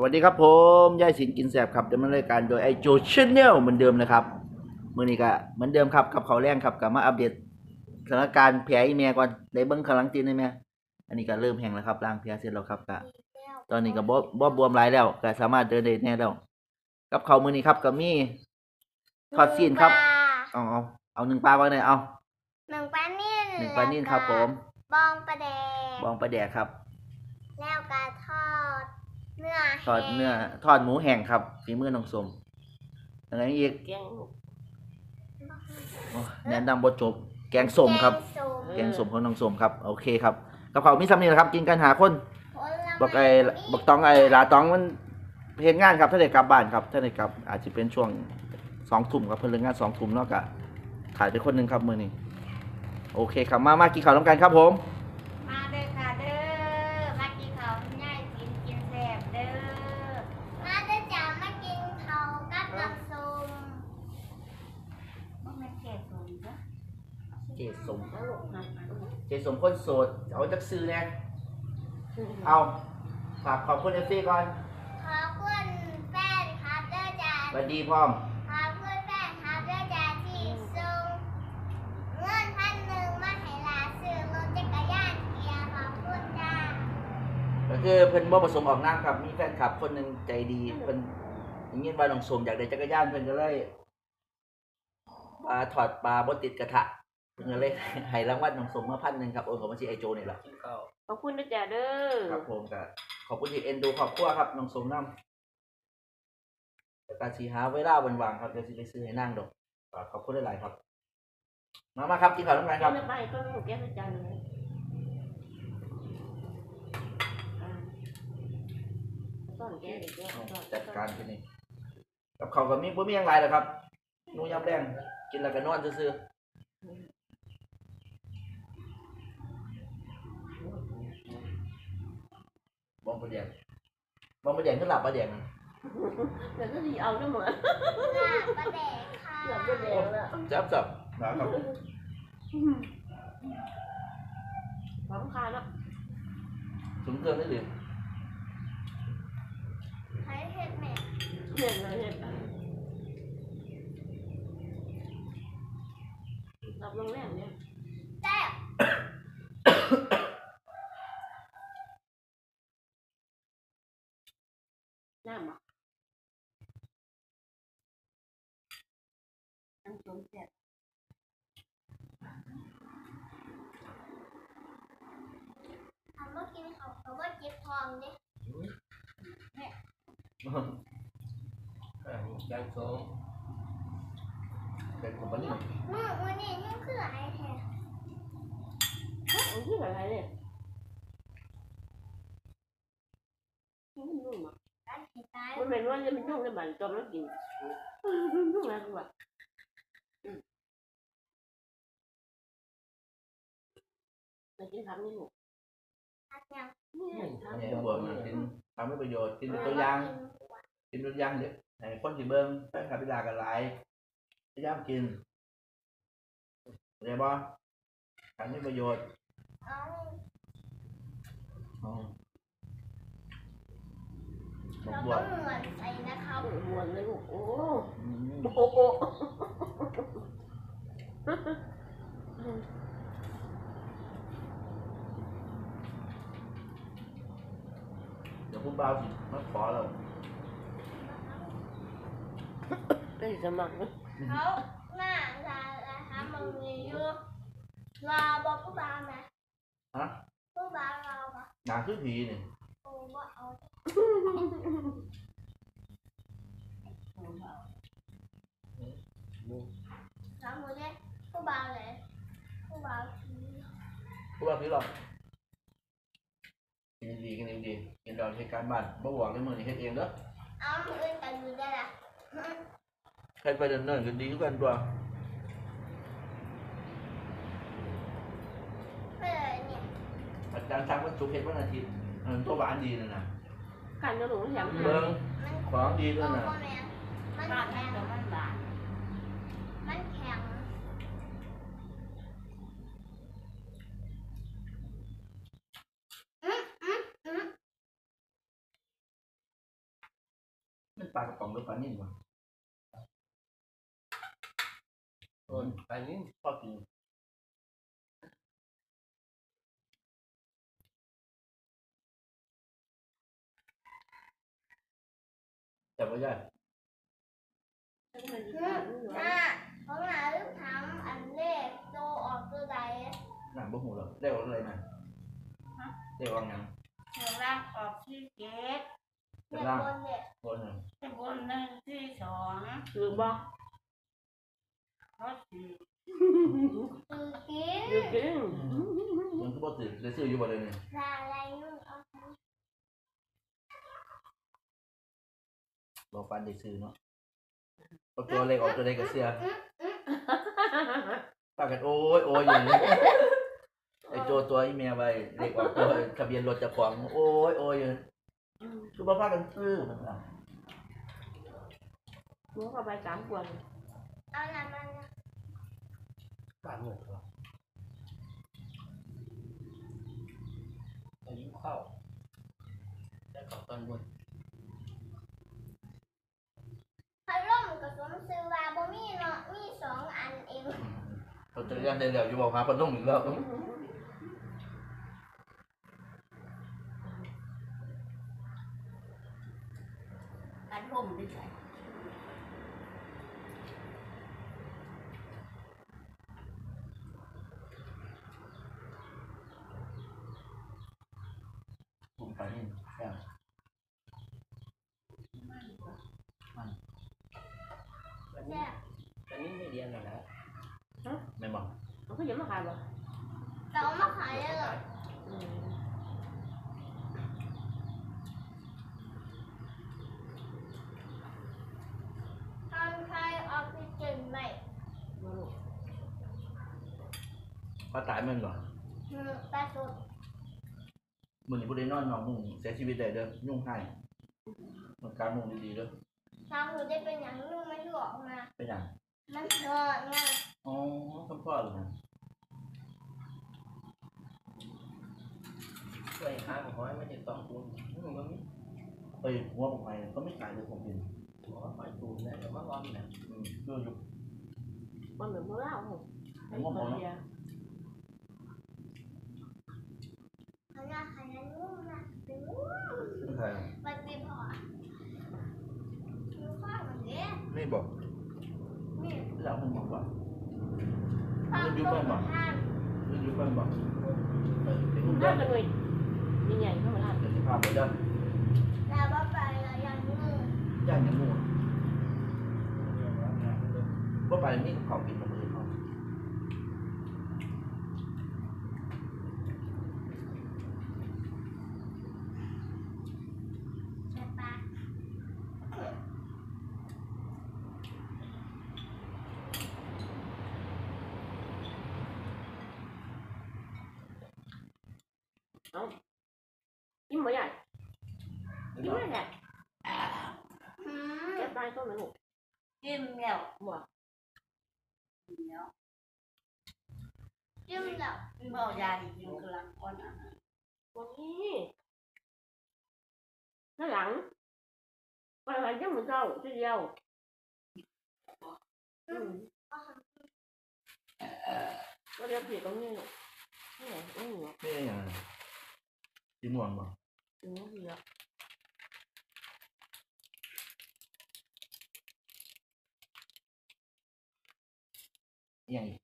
สวัสดีครับผมย่ายสินกินแสบครับดำเนินรายการโดยไอโจชแนลเหมือนเดิมนะครับมือนี้ก็เหมือนเดิมครับกับเขาวแรงครับกับมาอัปเดตสถานการณ์แผลอีเมียก่อนได้เบิ้งขางหลังตีนได้ไหมอันนี้ก็เริ่มแห้งแล้วครับล้างแผลเสร็จแล้วครับก็ตอนนี้ก็บ่บ่บวมหลายแล้วก็สามารถเดินได้แน่แล้วกับเขาวมือนี้ครับก็มีทอดซีนครับเอาเอาเอาหนึ่งปลาไว้หน่อยเอาหนึ่งปลานิ่นหนึ่งปลานิ่นครับผมบองปลาแดงบองปลาแดกครับ แล้วก็ทอด เนื้อทอดเนื้อทอดหมูแห้งครับฝีมือน้องสมอะไรอีกแกงโอ้แนะนำบทจบแกงส้มครับ แกงส้มแกงส้มของน้องส้มครับโอเคครับกับเขาวมีซ้ำนี่แหละครับกินกันหาคนผลไม้บอกไอ้บอกตองไอ้ลาตองมันเห็นงานครับถ้าได้กลับบ้านครับถ้าได้กลับ อาจจะเป็นช่วงสองทุ่มครับเพิ่นเลิกงานสองทุ่มเนาะกะถ่ายไปคนหนึ่งครับมือนี้โอเคครับมามากินข้าวน้ำกันครับผม มาเด้อค่ะเด้อ มากินข้าวง่ายกินกินแซ่บเด้อ มาเด้อจ้ามากินข้าวกับน้ำส้มมันไม่แก่ส้มจ้ะ เจสม แล้วลูกนะ เจสมคนโสด เอาจักซื้อแน่เอาฝากขอบคุณเอฟซีก่อนขอบคุณแฟนครับเด้อจ้าสวัสดีพร้อมขอบคุณแฟนครับเด้อจ้าที่ส่งเงินพันหนึ่งมาให้หลานซื้อรถจักรยานเกียร์ขอบคุณจ้าก็คือเพิ่นบ่ประสมออกน้ำครับมีแฟนคลับคนหนึ่งใจดีเพิ่นอย่างนี้ว่าน้องสมอยากได้จักรยานเพิ่นก็เลยปลาถอดปลาบ่ติดกระทะ เพิ่นก็เลยให้รางวัลน้องสมมาพันหนึ่งครับโอนของบัญชีไอโจนี่แหละขอบคุณนะจ๊ะเด้อครับผมก็ขอบคุณที่เอ็นดูครอบครัวครับน้องสมน้ำแต่การสีหาเวลาวันว่างครับเดี๋ยวสิไปซื้อให้นั่งดอกฝากขอบคุณหลายๆครับ มามาครับกินข้าวน้ำกันแกครับไม่ไปก็ลูกแกไม่จันเลยต้นแกเด็กแกจัดการที่นี่กับเขาวก็มีบ่มีอย่างไรหรอกครับหนูยำแรงกินแล้วก็นอนซื่อ ๆบองประเดียงบองประเดียงขึ้นหลับประเดียงแต่ก็ดีเอาด้วยเหมือนลาบปลาแดกค่ะเกือบจะแดงแล้ว จับจับนะครับสำคัญแล้วถึงเครื่องได้หรือใช้เห็ดแม่เห็นเลยเห็นรับโรงแรมเนี่ยแซ่บ น้ำอะน้ำส้มแซ่บทำเมื่อกินเขาเขาว่าเจ็บท้องดิแกงส้มแกงส้มปลานิ่มมือมือนี่นี่คืออะไรแท้มันคืออะไรเนี่ยมันนุ่มอะ ร้านสีตายมันเป็นว่าจะเป็นนุ่มในบ้านจอมแล้วกินนุ่มอะไรกูวะไปกินคำนี่หนูอัดยังนี่อันนี้บวก มากินทำให้ประโยชน์กินเป็นตัวอย่างกินเป็นตัวอย่างเด็กให้คนที่เบิ่งแฟนคลับพิลากันหลายพยายามกินเข้าใจบ่ทำให้ประโยชน์เอาอ๋อบอกเราบวต้อกงเหมือนใส่นะครับมวนเลยลูกโอ้อืมโอ้โอ้เดี๋ยวคุณบ่าวสิมาขอเราได้สมัครนะเขาหน้าลาลาทำมึงมีอยู่รอบอกผู้บ่าวนะฮะผู้บ่าวรอปะหนาคือผีนี่โอ้ว่า เอาสามคนเนี่ยผู้บ่าวเลยผู้บ่าวผีคุณบ่าวผีหรอกกินดีกินดีกินดอกเหตุการณ์บ้านบ่บอกเลยมือนี่เฮ็ดเองเด้อเอามืออื่นกันอยู่ได้ละใครไปเดินเนินกันดีคือกันตัวเพื่อเนี่ยอาจารย์ทักวันศุกร์เฮ็ดวันอาทิตย์เออตัวหวานดีนะนะ กันจะหลงแถมเบิ่งมันของดีด้วยนะโอ้แม่มันบ้านแข็งแต่มันบานมันแข็งมันปลากระป๋องหรือปลานิ่มวะโดนไปนี่ชอบกิน แต่ว่าใหญ่ถ้ามันอืมน่ะเขาหนาลืมถามอันเลขโตออกตัวใดหนังบ่หูหรอกได้ออกอะไรมาได้ออกหยังเสียงร่างออกที่เจ็ดเด็กบนเด็กบนหนึ่งที่บนหนึ่งที่สองคือบอกเขาสี่คือกินคือกินมันก็บ่ตื่นได้ซื้ออยู่บ่เลยเนี่ลาอะไรนู่นเอา บ่ฟันได้ซื้อเนาะเอาตัวเล็กออกตัวเล็กก็เสียปากกันโอ้ยโอ้ยอย่างนี้ไอ้โจตัวอีเมียไปเล็กออกตัวทะเบียนรถเจะของโอ้ยโอ้ยอยู่คือบ่พากันซื้อมันอะหมูเข้าไปสามคนเอาละมันปลาหมึกเหรออายุเข้าได้ขอตอนบน พัดล่มกับสมซื้อว่าบ่มีเนาะมีสองอันเองเขาจะเรียนได้แล้วอยู่บอกหาปนนุ่มอีกแล้วอันร่มไม่ใช่ ผมไปนี่แซ่บ อันนี้ แซ่บ อั นนี้ไม่เรียนหรอกนะแม่นบอกมันก็ยังมาขายบ่แต่เอามาขายเลยเหรอทำใครออกซิเจนไหมปลาตายแมันเหรออืมปลาสดมึงนี่บ่ได้นอนนอนมุ้งเสียชีวิตได้เด้อยุ่งให้มันการมุ้งดีๆเด้อทางหนูได้เป็นอย่างนุ่มไม่หลอกมาเป็นหยัง มันเถิดไงอ๋อคุณพ่อเลยนะช่วยห้างห้อยไม่ได้ต้องคุณมันก็มีไปหัวผมไปก็ไม่ขายเลยผมกินหัวหอยตูนเนี่ยแล้วก็ร้อนเนี่ยอืมคืออยู่มันเหมือนเมื่อเล่าไอ้คนเดียวขนาดขนาดนุ่มนะนุ่มไม่ขายมันไม่พอดูข้าวมันเนี้ยไม่บอก นี่ ไม่อยากมันบอกว่า ข้าวต้มท่านไม่อยู่บ้านบอกเออเป็นหุ้นน่าเด้อจะเลยใหญ่ๆเข้ามาทานเดี๋ยวจะพาไปเด้อแล้วว่าไปแล้วยังนุ่ม ย่างยังงูว่าไปนี่เขากินมาเลยเขา ใช่ปะ ยิ้มไม่ใหญ่ยิ้มไม่ใหญ่อืมแก้ตายต้นมันหนุกจิ้มแล้วบ่จิ้มแล้วเมายาดิยิ้มกำลัง ก้อนอะวันนี้ข้างหลังไปหลังยังเหมือนเจ้าทีเดียวอืมก็เรียกผิดตรงนี้นี่ไงอืมไม่ได้ยังสีม่วงบอกอืมเยอะยังอีก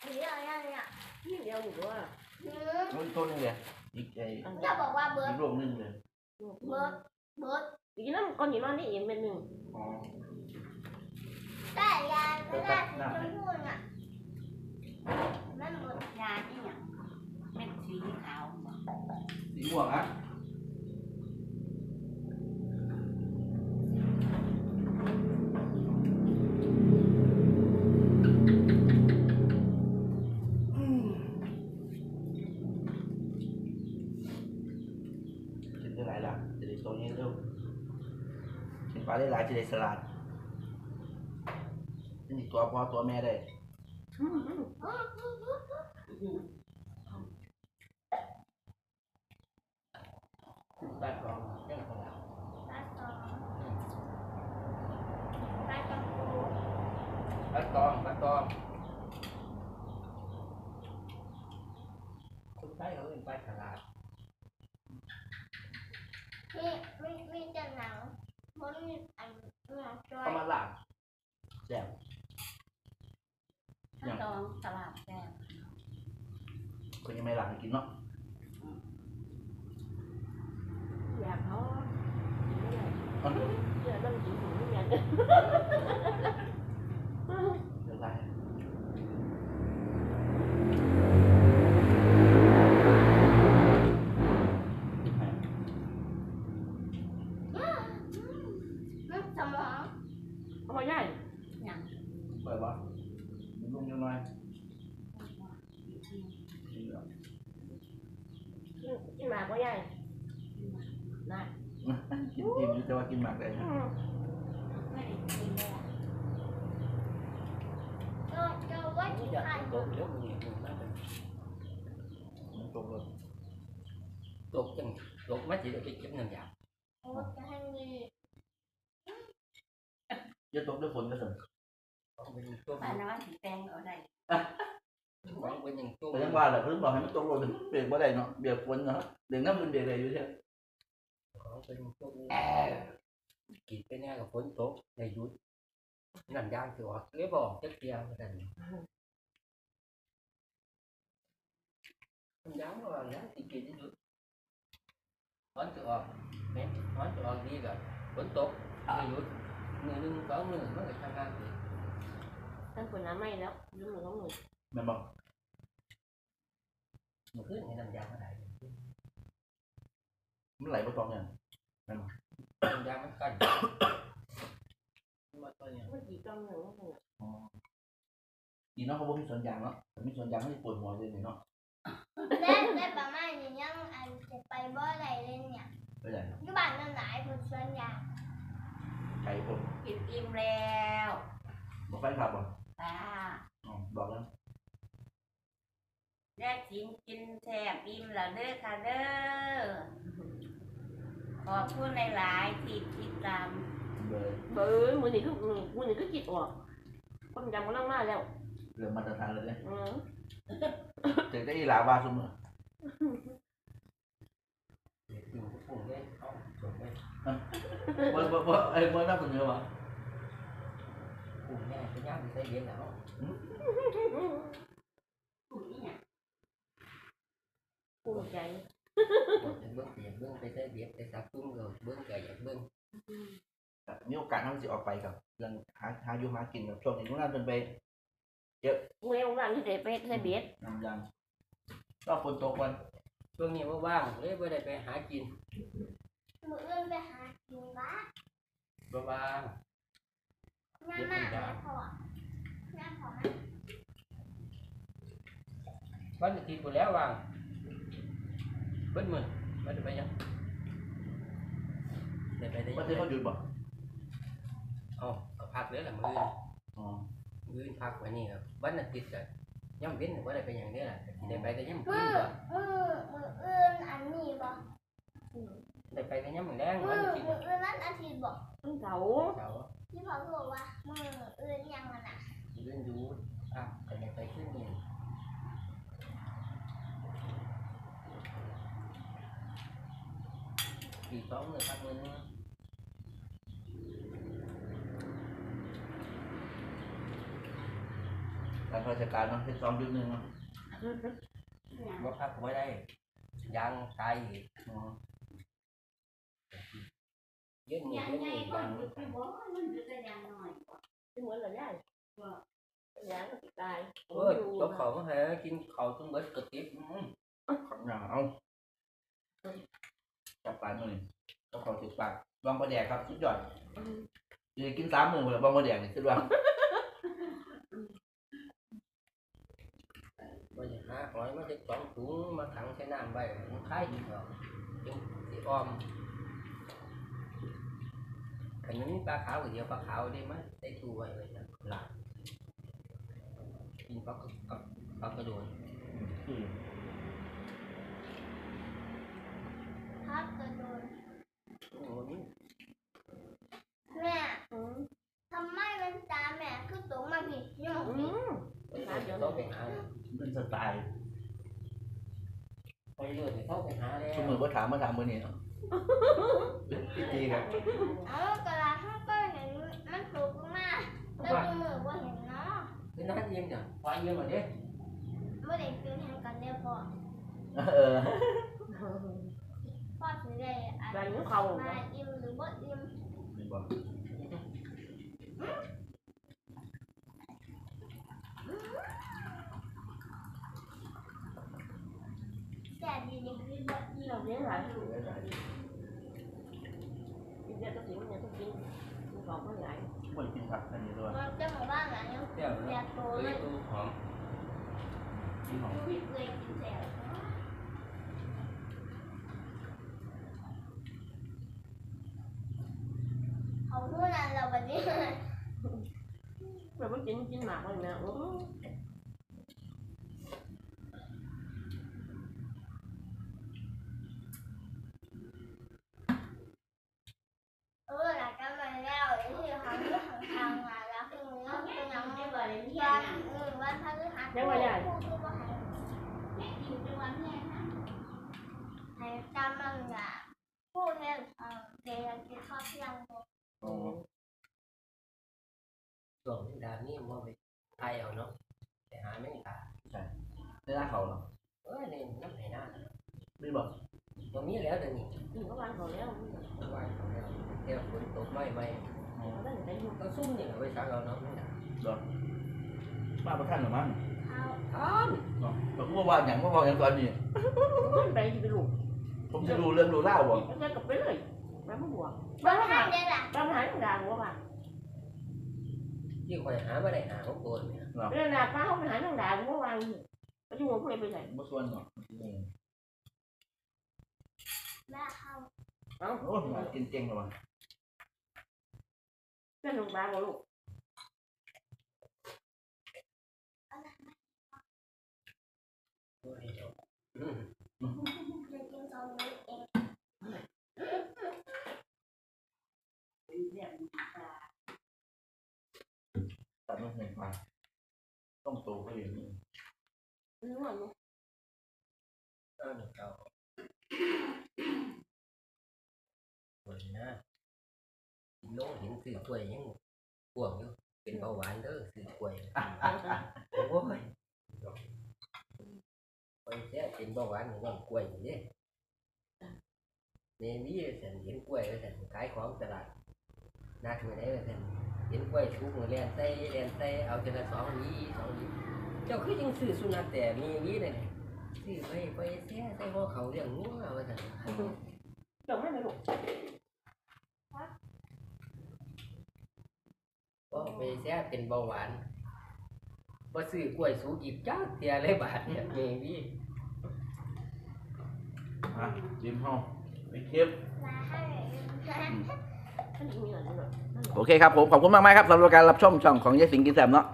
เดี๋ยวยังเนี่ยนี่เดียวหนูว่าอืมโอ้ยต้นนึงเลยอีกไอ้อันจะบอกว่าเบิอีร์ดกโรคนึงเลยเบิร์ดเบิร์ดอีกนั่นก้อนหินมันนี่เองเป็นหนึ่งอ๋อแต่ยาไม่ได้สีชมพูน่ะมันหมดยาที่อย่างเม็ดสีขาว สีม่วงอะกินได้หลายหลักจะได้โตเงี้ยเร็วกินปลาได้หลายจะได้สลัดนี่ตัวพ่อตัวแม่ได้ อืมอืม อืม ตัดกองเรื่องของเรา ปลาสอง ปัดตองปัดตองคนใต้เขาเป็นไปตลาดนี่มีมีแต่หนังมันมีอันเนื้อจอยเข้ามาหลังแซ่บถ้าลองตลาดแซ่บคนยังไม่หลังกินเนาะ อยากเขา เอา เดี๋ยวต้องกินหมูอย่าง เดี๋ยวไล่กินให้ มันสมอง เอามาใหญ่อย่าง เปิดวะมันลุงยังไงกินแล้ว กินหมากก็ใหญ่ได้ กินอิ่มอยู่แต่ว่ากินหมากได้นะ ไม่ได้กินเลย เจ้าเจ้าว่า นี่ ที่ อยาก ขาด ตกเดี๋ยวมึงมึงนั่นเป็น มัน ตกเลยตกจังตกมาจีได้ไปเก็บเงินยาโอ้จะให้มีจะตกด้วยฝนก็สิต้องเป็นตัวบ้านน้ำสีแตงเอาได้หวังเป็นอย่างตัวแต่ยังว่าแหละเพิ่งบอกให้มันตกลงเบรกบ่ได้เนาะเบรกฝนเนาะเบรกน้ำมันเบรกอะไรอยู่ใช่ของเป็นตัวกินไปแน่กับฝนตกในยุดนั่นย่างตัวเลยบอกจักเดียวกันมันย่างว่าย่างสิกินยุดฝนจะออกแม่ฝนจะออกดีกับฝนตกใน ยุดมือหนึ่งสองมือมันก็ทำงานดีท่านคนน้ำไม่แล้วยืมมือของหนูแม่นบอกมันขึ้นในน้ำยางอะไรมันไหลบ่ตรงเนี่ยน้ำยางมันกันมาตัวเนี่ยเมื่อกี้กล้องหนึ่งก็คืออ๋อดีเนาะเขาบอกมีสวนยางเนาะแต่มีสวนยางเขาจะปวดหัวเลยนี่เนาะได้ได้ประมาณนี้ยังอันจะไปบ่อะไรเลยเนี่ยไปไหนอยู่บ้านนั่นหลายคนชวนยาไก่ผมกินอิ่มแล้วบอกแฟนคลับบ่ตาอ๋อบอกแล้วแยกกินกินแซ่บอิ่มแล้วเด้อค่ะเด้อขอบคุณหลายๆที่ติดตามเลยเบอร์มือนี่คือมือนี่คือจิตออกคนจำก็นั่งมาแล้วเริ่มมาตรฐานเลยเนี่ย อืมเจอได้อีหลาวาซุมือเด็กอยู่ก็ปุ่งเลยเอาจบเลยบ่บ่บ่ไอ้บ่น่าสนใจวะปุ่งแน่ไปย่างไปใส่เย็นแล้วภูมิใจเบิ้งเสียเบิ้งไปใส่เย็นไปสับตุ้งเลยเบิ้งเกิดอยากเบิ้งมีโอกาสทำสิออกไปครับเรื่องหาหาอยู่หากินแบบช่วงนี้นุ่นน่าจนไป เมื่อวันที่เด็กไปใส่เบ็ดน้ำยางรอบฝนตกวันช่วงนี้ว่างๆเลยไม่ได้ไปหากินมืออื่นไปหากินวะว่างงานมากนะพ่องานของๆวันอาทิตย์หมดแล้วว่างเบิ้ลมือไม่ได้ไปยังได้ไปได้วันยัที่งเขาหยุดบ่เอาก็พักเลยแหละมืออ๋อ มือพักไว้นี่ครับวันอาทิตย์ก็ย่ำเว้นว่าได้ไปอย่างนี้แหละได้ไปก็ย่ำมืขึ้นอก็มือมืออื่นอันนี้บ่ได้ไปก็ย่ำแรงมืวันออาทิตย์มืออื่นนั้นอาทิตย์บ่ต้นเสาเสาร์ที่พ่อบอกว่ามืออื่นยังมันอะเลื่อนดูอะแต่ได้ไปขึ้นนี่ปีสองเลยพักมือนึง การราชการเนาะเป็นสองจุดหนึ่งเนาะบ่พักไว้ได้ยางตายอีกอ๋อเย็นนี่ยังเย็นไงนี่ก็ยางหยุดไปบ่มันจะได้ยังหน่อยไม่เหมือนเราได้ยังก็ตายเอ้ยตบเขาเหรอกินเขาจนเบิดกระติบอื้อขังยางเอาจับปลาหน่อยต้องขอติดปากบางประแดกครับสุดยอดจะกินสามมื้อเลยบางประแดกนี่สุดว่าบ่ อยากหาหอยมาจะสองถุงมาขังใช้น้ำไว้มันคายดีกว่าจังสิอ้อมขันมันมีปลาขาวก็เดียวปลาขาวได้มั้ยได้ตู้ไว้ไว้นะหลากินปลากระกับปลากระโดนอืมพักกระโดด โอ้โหนี่ แม่ทำไมมันตาแม่คือตกมาพี่ สไตล์ไปเรื่อยเข้าไปหาแล้วชั่วมือว่าถามมาถามมือนี่เนาะพี่จีครับเอากระลาข้างก็เห็นมันถูกมากแล้วดูมือว่าเห็นเนาะเป็นนักเรียนจ้ะพอเรียนมาเด้เมื่อเด็กกินแทนกันได้พอเออพ่อถือได้อัน Rồi nó khâu มาอิ่มหรือบ่อิ่มไม่บอก แต่ดีดี คือบ่อิ่ม Đâu nhớ lại Bây giờ có chuyện nhà có chuyện Còn có lại ไม่กินผักอันนี้ด้วยมันจะหมู่บ้านหลังนี้เที่ยวอยากโต เฮ้ เลย ย ตู้หอม กินของ ไม่เคยกินแซ่บเขาพูดอะไรเราวันนี้ Rồi có chuyện chín mặt rồi nè Ủa เออหลังจากมันแล้วไอ้ที่เขาที่ทางทางมาแล้วคือมันก็เป็นยังไม่เปิดเลยที่วันเออวันพฤหัสพูดพูดว่าให้แม่อยู่เป็นวันแม่นะให้จำมันอะพูดเนี่ยเออเดี๋ยวกินข้าวเที่ ยงอ๋อช่วงดานนี้มองไปไทยเอาเนาะไปหาไม่ตาไม่น่าเขาหรอกเอ้ยนี่น้ำไหนหน้าไม่บอกตรงนี้แล้วเดี๋ยวนี้ Đừng có ăn rồi léo ไหวเขาแล้วเที่ยวฝนตกไม่ไม่อ๋อ Nó là cái ก็ซุ่มนี่ไปซักเอาเนาะไม่ได้มาประท่านหรือมั้งท่านเนาะแบบว่าว่าอย่างว่าว่าอย่างตอนนี้ Nó bày thì bị lụt ผมจะดูเรื่องดูเล่าบ่ Nó ra cặp bế rồi Bà mới buồn บ้า Ba น nó ท่าน hại ได้ละ Ba nó hại thằng đàn của bà ที่คอยหาไม่ได้หาของตัวเนี่ย Nên là ba không hại thằng đàn của bà Nói chung là không em bị này บ่ส่วนเนาะแม่ข้าวโอ้ยกินเก่งเลยวะ Cái thằng bà của lụt อืมจะกินตอนนี้เอง ตัดไม่เห็นมาต้องโตก็อย่างนี้ Đúng rồi luôn เอาหนึ่งเก้าโอ้ยนะน้องเห็นซื้อกล้วยยังห่วงอยู่เป็นเบาหวานเด้อซื้อกล้วยโอ้ยไปแท้เป็นเบาหวานของน้องกล้วยอยู่เด้เนวี่ฉันเห็นกล้วยแล้วฉันขายของตลาด นัดมือไหนแล้วฉันเห็นกล้วยชุกมือเลียนใส่เลียนใส่เอาทีละสองหวีสองหวีเจ้าคือยังซื้อสุนัขแต่มีหวีเลยซื้อไปไปแท้ใส่หัวเขาเลี้ยงงัวว่าฉัน Chồng nó bị lụt ก็ไปแท้เป็นเบาหวานว่าซื้อกล้วยสูกิบจ้าเตียเลยบาทเนี่ยเมวีอะจิ้มห้องไปเค็ม ลาให้ Nó bị như là như vậy โอเคครับผมขอบคุณมากมากๆครับสำหรับการรับชมช่องของยายสิงห์กินแซมเนาะ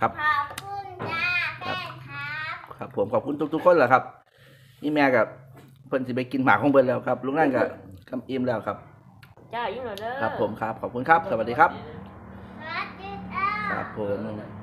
ขอบคุณจ้าแฟนครับครับ ผมขอบคุณทุกๆคนแหละครับ นี่แม่กับเพิ่นสิไปกินหมากของเพิ่นแล้วครับลุงนั่นกับคำอิ่มแล้วครับ Trời với rồi đó ครับผมครับ ขอบคุณครับ สวัสดีครับสวัสดีจ้าครับผม